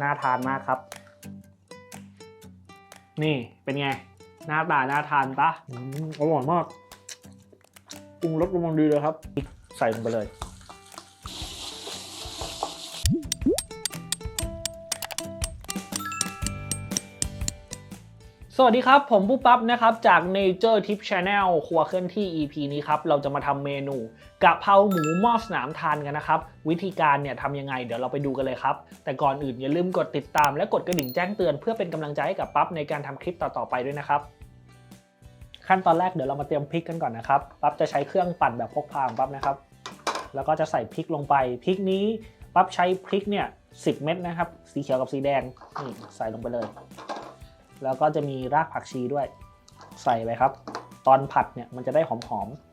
น่าทานมากครับ นี่เป็นไง หน้าตาน่าทานปะอืมอร่อยมากปรุงรสกำลังดีเลยครับ ใส่ลงไปเลย สวัสดีครับ ผมปุ๊บปั๊บนะครับ จาก Nature Tip Channel ครัวเคลื่อนที่ EP นี้ครับ เราจะมาทำเมนู กะเพราหมูหม้อสนามทานกันนะครับ วิธีการเนี่ยทำยังไงเดี๋ยวเราไปดูกันเลยครับ แต่ก่อนอื่นอย่าลืมกดติดตามและกดกระดิ่งแจ้งเตือนเพื่อเป็นกำลังใจให้กับปั๊บในการทำคลิปต่อๆไปด้วยนะครับ ขั้นตอนแรกเดี๋ยวเรามาเตรียมพริกกันก่อนนะครับปั๊บจะใช้เครื่องปั่นแบบพกพาของปั๊บนะครับ แล้วก็จะใส่พริกลงไปพริกนี้ปั๊บใช้พริกเนี่ยสิเม็ดนะครับ สีเขียวกับสีแดงนี่ใส่ลงไปเลย แล้วก็จะมีรากผักชีด้วย ใส่ไปครับ ตอนผัดเนี่ยมันจะได้หอมๆ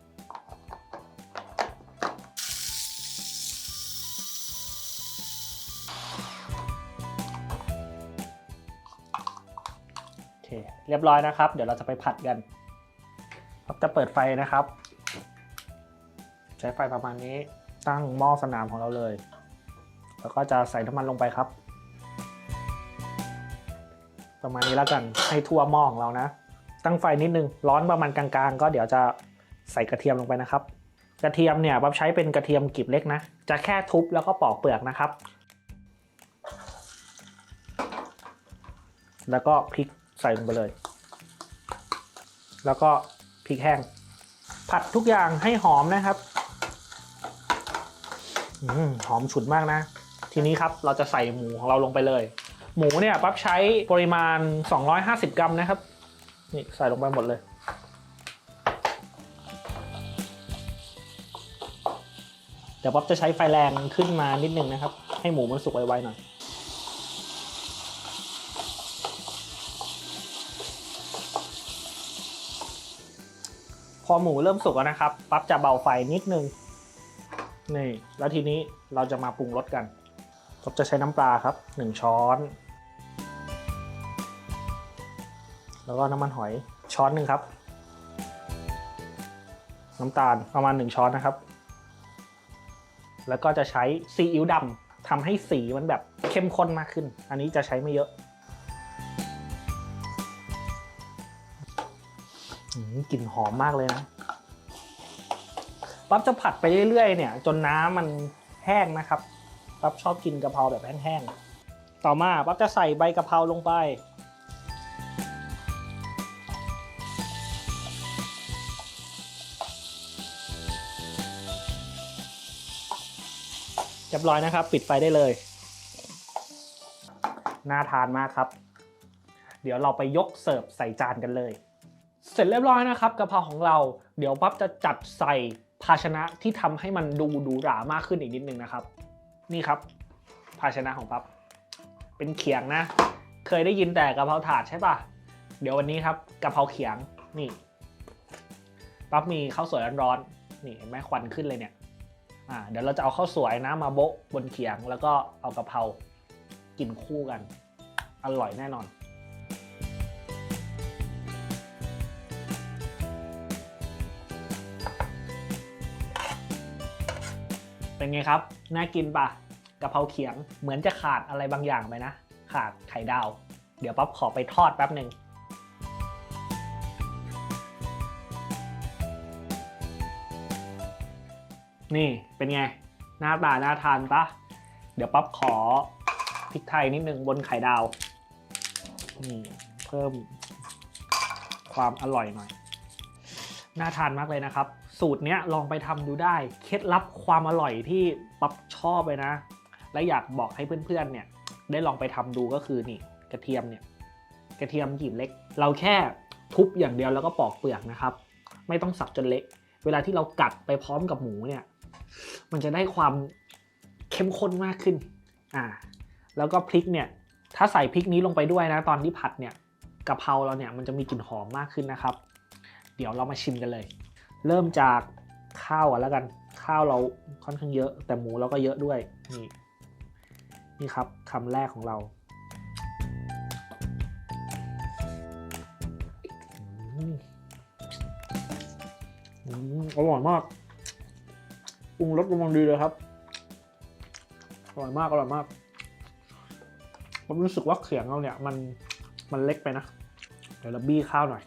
เรียบร้อยนะครับ เดี๋ยวเราจะไปผัดกันปั๊บจะเปิดไฟนะครับ ใช้ไฟประมาณนี้ตั้งหม้อสนามของเราเลย แล้วก็จะใส่น้ำมันลงไปครับ ประมาณนี้แล้วกันให้ทั่วหม้อของเรานะ ตั้งไฟนิดนึงร้อนประมาณกลางๆ ก็เดี๋ยวจะใส่กระเทียมลงไปนะครับ กระเทียมเนี่ยปั๊บใช้เป็นกระเทียมกลีบเล็กนะ จะแค่ทุบแล้วก็ปอกเปลือกนะครับ แล้วก็พริก ใส่ลงไปเลย แล้วก็พริกแห้ง ผัดทุกอย่างให้หอมนะครับอหอมฉุนมากนะ ทีนี้ครับเราจะใส่หมูของเราลงไปเลย หมูเนี่ยปั๊บใช้ปริมาณ 250 กรัมนะครับ นี่ใส่ลงไปหมดเลยเดี๋ยวป๊อบจะใช้ไฟแรงขึ้นมานิดนึงนะครับ ให้หมูมันสุกไวๆหน่อย พอหมูเริ่มสุกแล้วนะครับ ปั๊บจะเบาไฟนิดนึง นี่ แล้วทีนี้เราจะมาปรุงรสกันผมจะใช้น้ำปลาครับ 1 ช้อน แล้วก็น้ำมันหอยช้อนหนึ่งครับ น้ำตาลประมาณ 1 ช้อนนะครับ แล้วก็จะใช้ซีอิ๊วดำทำให้สีมันแบบเข้มข้นมากขึ้น อันนี้จะใช้ไม่เยอะ กลิ่นหอมมากเลยนะปั๊บจะผัดไปเรื่อยๆเนี่ย จนน้ำมันแห้งนะครับปั๊บชอบกินกะเพราแบบแห้งๆ ต่อมาปั๊บจะใส่ใบกะเพราลงไป เรียบร้อยนะครับ ปิดไฟได้เลย น่าทานมากครับ เดี๋ยวเราไปยกเสิร์ฟใส่จานกันเลย เสร็จเรียบร้อยนะครับกะเพราของเราเดี๋ยวปั๊บจะจัดใส่ภาชนะที่ทำให้มันดูดูหรามากขึ้นอีกนิดนึงนะครับ นี่ครับ ภาชนะของปั๊บเป็นเขียงนะ เคยได้ยินแต่กะเพราถาดใช่ปะเดี๋ยววันนี้ครับกะเพราเขียงนี่ปั๊บมีข้าวสวยร้อนๆนี่เห็นไหมควันขึ้นเลยเนี่ยอ่าเดี๋ยวเราจะเอาข้าวสวยนะมาโบะบนเขียง แล้วก็เอากะเพรากินคู่กัน อร่อยแน่นอน เป็นไงครับ น่ากินปะกะเพราเขียงเหมือนจะขาดอะไรบางอย่างไปนะ ขาดไข่ดาว เดี๋ยวปั๊บขอไปทอดแป๊บหนึ่งนี่เป็นไง หน้าตาน่าทานปะเดี๋ยวปั๊บขอพริกไทยนิดนึงบนไข่ดาวนี่เพิ่มความอร่อยหน่อย น่าทานมากเลยนะครับ สูตรเนี้ยลองไปทำดูได้ เคล็ดลับความอร่อยที่ปั๊บชอบเลยนะ และอยากบอกให้เพื่อนๆเนี่ยได้ลองไปทำดูก็คือนี่กระเทียมเนี่ยกระเทียมหยิบเล็ก เราแค่ทุบอย่างเดียวแล้วก็ปอกเปลือกนะครับ ไม่ต้องสับจนเละเวลาที่เรากัดไปพร้อมกับหมูเนี่ยมันจะได้ความเข้มข้นมากขึ้นอ่าแล้วก็พริกเนี่ยถ้าใส่พริกนี้ลงไปด้วยนะตอนที่ผัดเนี่ยกะเพราเราเนี่ยมันจะมีกลิ่นหอมมากขึ้นนะครับ เดี๋ยวเรามาชิมกันเลย เริ่มจากข้าวก่อนแล้วกัน ข้าวเราค่อนข้างเยอะ แต่หมูเราก็เยอะด้วย นี่ นี่ครับคำแรกของเราอืมอืมอร่อยมากปรุงรสกำลังดีเลยครับ อร่อยมาก อร่อยมาก ผมรู้สึกว่าเขียงเราเนี่ย มัน มันเล็กไปนะ เดี๋ยวเราบี้ข้าวหน่อย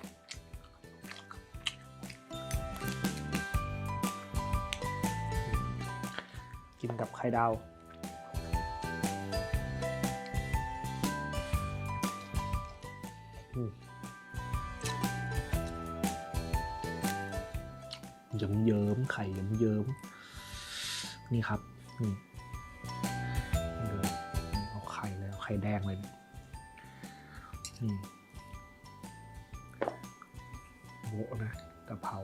ไข่ดาวเยิ้มเยิ้มๆไข่เยิ้มเยิ้มๆนี่ครับนี่เอาไข่เลยเอาไข่แดงเลยนี่โบนะกะเพรา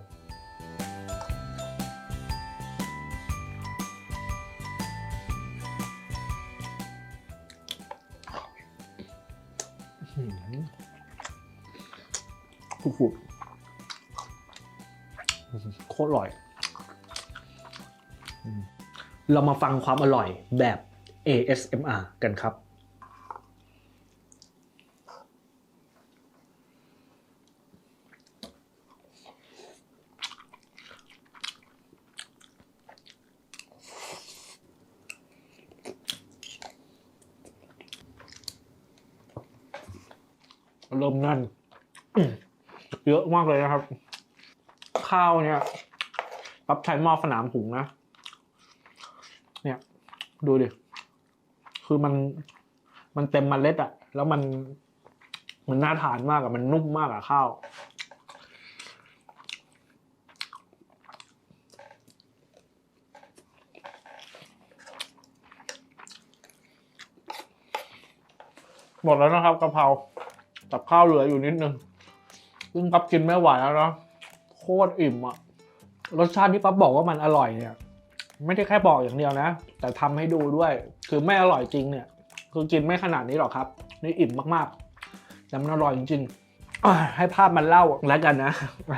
ฟุดๆโคตรอร่อย เรามาฟังความอร่อยแบบ ASMR กันครับ เริ่มนั่น เยอะมากเลยนะครับ ข้าวเนี่ยปั๊บใช้หม้อสนามหุงนะ เนี่ย ดูดิ คือมันมันเต็มเมล็ดอะแล้วมัน มันน่าทานมากอะมันนุ่มมากอะข้าวหมดแล้วนะครับกะเพรากับข้าวเหลืออยู่นิดนึง ซึ่งปั๊บกินไม่ไหวแล้วเนาะโคตรอิ่มอะรสชาติที่ปั๊บบอกว่ามันอร่อยเนี่ย ไม่ได้แค่บอกอย่างเดียวนะ แต่ทำให้ดูด้วย คือไม่อร่อยจริงเนี่ย คือกินไม่ขนาดนี้หรอกครับ นี่อิ่มมากๆแต่มันอร่อยจริงๆให้ภาพมันเล่าแล้วกันนะ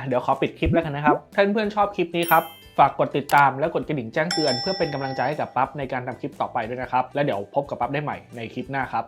เดี๋ยวขอปิดคลิปแล้วกันนะครับถ้านเพื่อนชอบคลิปนี้ครับ ฝากกดติดตามและกดกระดิ่งแจ้งเตือน เพื่อเป็นกำลังใจให้กับปั๊บในการทำคลิปต่อไปด้วยนะครับ และเดี๋ยวพบกับปั๊บได้ใหม่ในคลิปหน้าครับ